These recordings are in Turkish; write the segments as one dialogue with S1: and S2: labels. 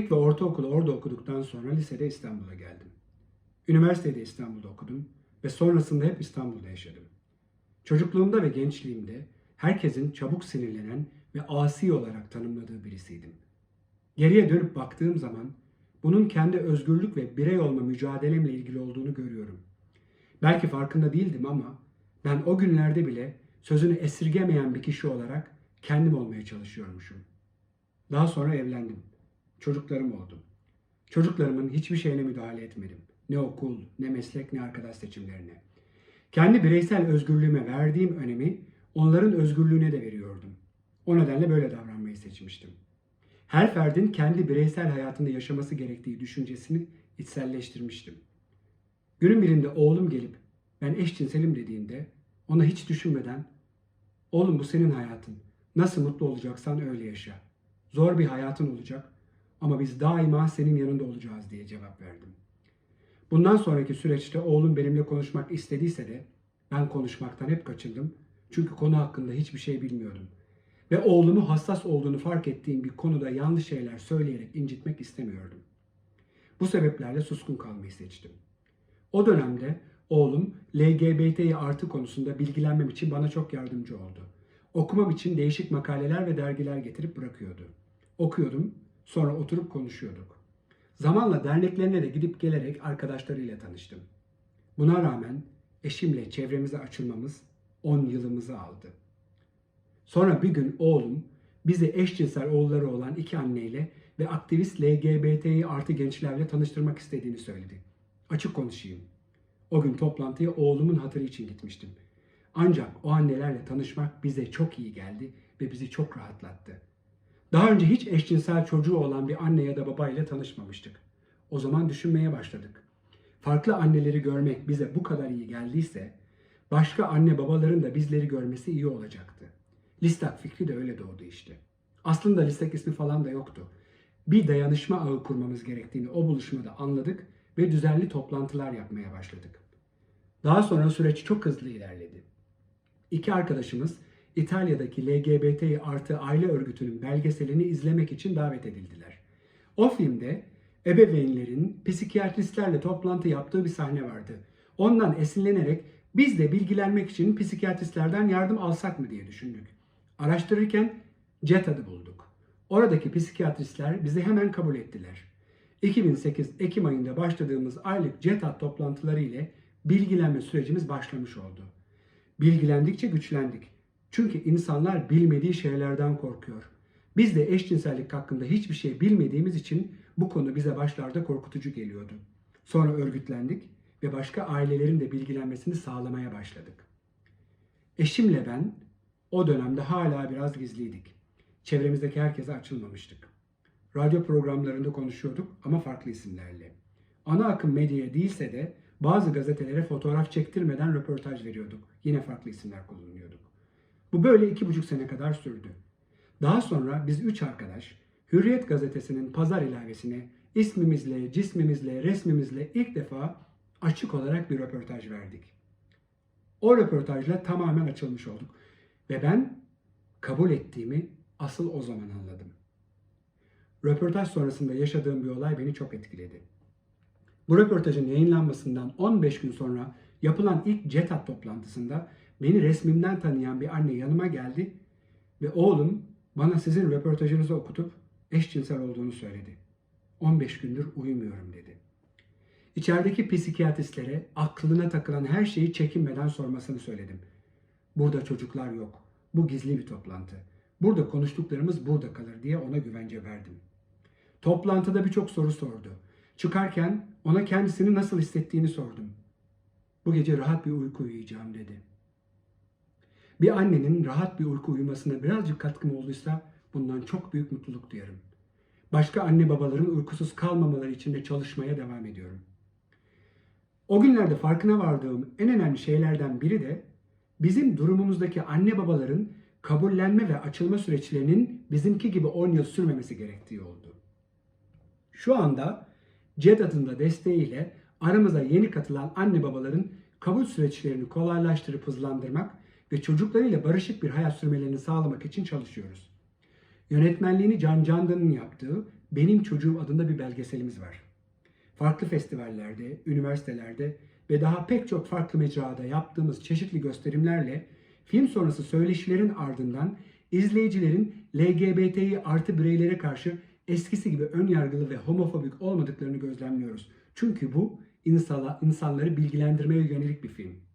S1: İlk ve ortaokulu orada okuduktan sonra lisede İstanbul'a geldim. Üniversitede İstanbul'da okudum ve sonrasında hep İstanbul'da yaşadım. Çocukluğumda ve gençliğimde herkesin çabuk sinirlenen ve asi olarak tanımladığı birisiydim. Geriye dönüp baktığım zaman bunun kendi özgürlük ve birey olma mücadelemle ilgili olduğunu görüyorum. Belki farkında değildim ama ben o günlerde bile sözünü esirgemeyen bir kişi olarak kendim olmaya çalışıyormuşum. Daha sonra evlendim. Çocuklarım oldu. Çocuklarımın hiçbir şeyine müdahale etmedim. Ne okul, ne meslek, ne arkadaş seçimlerine. Kendi bireysel özgürlüğüme verdiğim önemi onların özgürlüğüne de veriyordum. O nedenle böyle davranmayı seçmiştim. Her ferdin kendi bireysel hayatında yaşaması gerektiği düşüncesini içselleştirmiştim. Günün birinde oğlum gelip ben eşcinselim dediğinde ona hiç düşünmeden oğlum bu senin hayatın. Nasıl mutlu olacaksan öyle yaşa. Zor bir hayatın olacak ama biz daima senin yanında olacağız diye cevap verdim. Bundan sonraki süreçte oğlum benimle konuşmak istediyse de ben konuşmaktan hep kaçındım. Çünkü konu hakkında hiçbir şey bilmiyordum. Ve oğlumu hassas olduğunu fark ettiğim bir konuda yanlış şeyler söyleyerek incitmek istemiyordum. Bu sebeplerle suskun kalmayı seçtim. O dönemde oğlum LGBTİ artı konusunda bilgilenmem için bana çok yardımcı oldu. Okumam için değişik makaleler ve dergiler getirip bırakıyordu. Okuyordum, sonra oturup konuşuyorduk. Zamanla derneklerine de gidip gelerek arkadaşlarıyla tanıştım. Buna rağmen eşimle çevremize açılmamız 10 yılımızı aldı. Sonra bir gün oğlum bizi eşcinsel oğulları olan iki anneyle ve aktivist LGBTİ artı gençlerle tanıştırmak istediğini söyledi. Açık konuşayım. O gün toplantıya oğlumun hatırı için gitmiştim. Ancak o annelerle tanışmak bize çok iyi geldi ve bizi çok rahatlattı. Daha önce hiç eşcinsel çocuğu olan bir anne ya da baba ile tanışmamıştık. O zaman düşünmeye başladık. Farklı anneleri görmek bize bu kadar iyi geldiyse, başka anne babaların da bizleri görmesi iyi olacaktı. Listak fikri de öyle doğdu işte. Aslında Listak ismi falan da yoktu. Bir dayanışma ağı kurmamız gerektiğini o buluşmada anladık ve düzenli toplantılar yapmaya başladık. Daha sonra süreç çok hızlı ilerledi. İki arkadaşımız İtalya'daki LGBT artı aile örgütünün belgeselini izlemek için davet edildiler. O filmde ebeveynlerin psikiyatristlerle toplantı yaptığı bir sahne vardı. Ondan esinlenerek biz de bilgilenmek için psikiyatristlerden yardım alsak mı diye düşündük. Araştırırken CETAD'ı bulduk. Oradaki psikiyatristler bizi hemen kabul ettiler. 2008 Ekim ayında başladığımız aylık CETAD toplantıları ile bilgilenme sürecimiz başlamış oldu. Bilgilendikçe güçlendik. Çünkü insanlar bilmediği şeylerden korkuyor. Biz de eşcinsellik hakkında hiçbir şey bilmediğimiz için bu konu bize başlarda korkutucu geliyordu. Sonra örgütlendik ve başka ailelerin de bilgilenmesini sağlamaya başladık. Eşimle ben o dönemde hala biraz gizliydik. Çevremizdeki herkese açılmamıştık. Radyo programlarında konuşuyorduk ama farklı isimlerle. Ana akım medyaya değilse de bazı gazetelere fotoğraf çektirmeden röportaj veriyorduk. Yine farklı isimler kullanıyorduk. Bu böyle iki buçuk sene kadar sürdü. Daha sonra biz üç arkadaş Hürriyet gazetesinin pazar ilavesine ismimizle, cismimizle, resmimizle ilk defa açık olarak bir röportaj verdik. O röportajla tamamen açılmış olduk. Ve ben kabul ettiğimi asıl o zaman anladım. Röportaj sonrasında yaşadığım bir olay beni çok etkiledi. Bu röportajın yayınlanmasından 15 gün sonra yapılan ilk CETAT toplantısında beni resmimden tanıyan bir anne yanıma geldi ve oğlum bana sizin röportajınızı okutup eşcinsel olduğunu söyledi. 15 gündür uyumuyorum dedi. İçerideki psikiyatristlere aklına takılan her şeyi çekinmeden sormasını söyledim. Burada çocuklar yok. Bu gizli bir toplantı. Burada konuştuklarımız burada kalır diye ona güvence verdim. Toplantıda birçok soru sordu. Çıkarken ona kendisini nasıl hissettiğini sordum. Bu gece rahat bir uyku uyuyacağım dedi. Bir annenin rahat bir uyku uyumasına birazcık katkım olduysa bundan çok büyük mutluluk duyarım. Başka anne babaların uykusuz kalmamaları için de çalışmaya devam ediyorum. O günlerde farkına vardığım en önemli şeylerden biri de bizim durumumuzdaki anne babaların kabullenme ve açılma süreçlerinin bizimki gibi 10 yıl sürmemesi gerektiği oldu. Şu anda CED adında desteğiyle aramıza yeni katılan anne babaların kabul süreçlerini kolaylaştırıp hızlandırmak ve çocuklarıyla barışık bir hayat sürmelerini sağlamak için çalışıyoruz. Yönetmenliğini Can Candan'ın yaptığı Benim Çocuğum adında bir belgeselimiz var. Farklı festivallerde, üniversitelerde ve daha pek çok farklı mecrada yaptığımız çeşitli gösterimlerle film sonrası söyleşilerin ardından izleyicilerin LGBTİ artı bireylere karşı eskisi gibi önyargılı ve homofobik olmadıklarını gözlemliyoruz. Çünkü bu insana, insanları bilgilendirmeye yönelik bir film.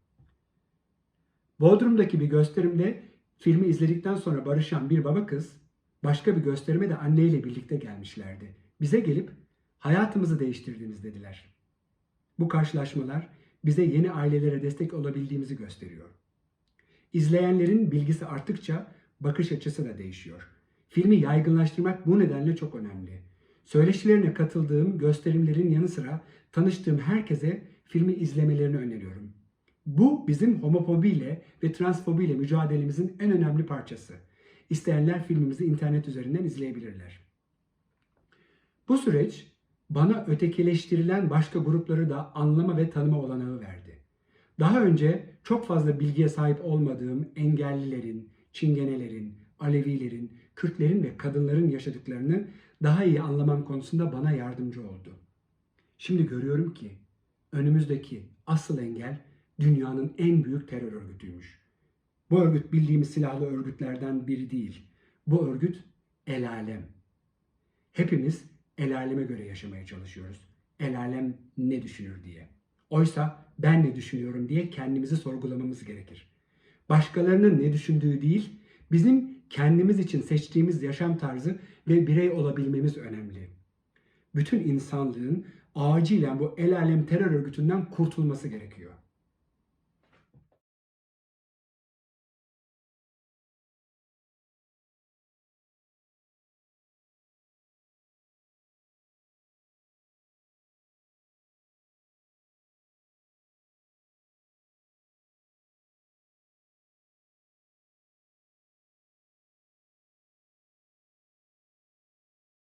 S1: Bodrum'daki bir gösterimde filmi izledikten sonra barışan bir baba kız başka bir gösterime de anneyle birlikte gelmişlerdi. Bize gelip hayatımızı değiştirdiniz dediler. Bu karşılaşmalar bize yeni ailelere destek olabildiğimizi gösteriyor. İzleyenlerin bilgisi arttıkça bakış açısı da değişiyor. Filmi yaygınlaştırmak bu nedenle çok önemli. Söyleşilerine katıldığım gösterimlerin yanı sıra tanıştığım herkese filmi izlemelerini öneriyorum. Bu bizim homofobiyle ve transfobiyle mücadelemizin en önemli parçası. İsteyenler filmimizi internet üzerinden izleyebilirler. Bu süreç bana ötekileştirilen başka grupları da anlama ve tanıma olanağı verdi. Daha önce çok fazla bilgiye sahip olmadığım engellilerin, çingenelerin, Alevilerin, Kürtlerin ve kadınların yaşadıklarını daha iyi anlamam konusunda bana yardımcı oldu. Şimdi görüyorum ki önümüzdeki asıl engel dünyanın en büyük terör örgütüymüş. Bu örgüt bildiğimiz silahlı örgütlerden biri değil. Bu örgüt el alem. Hepimiz el aleme göre yaşamaya çalışıyoruz. El alem ne düşünür diye. Oysa ben ne düşünüyorum diye kendimizi sorgulamamız gerekir. Başkalarının ne düşündüğü değil, bizim kendimiz için seçtiğimiz yaşam tarzı ve birey olabilmemiz önemli. Bütün insanlığın acilen bu el alem terör örgütünden kurtulması gerekiyor.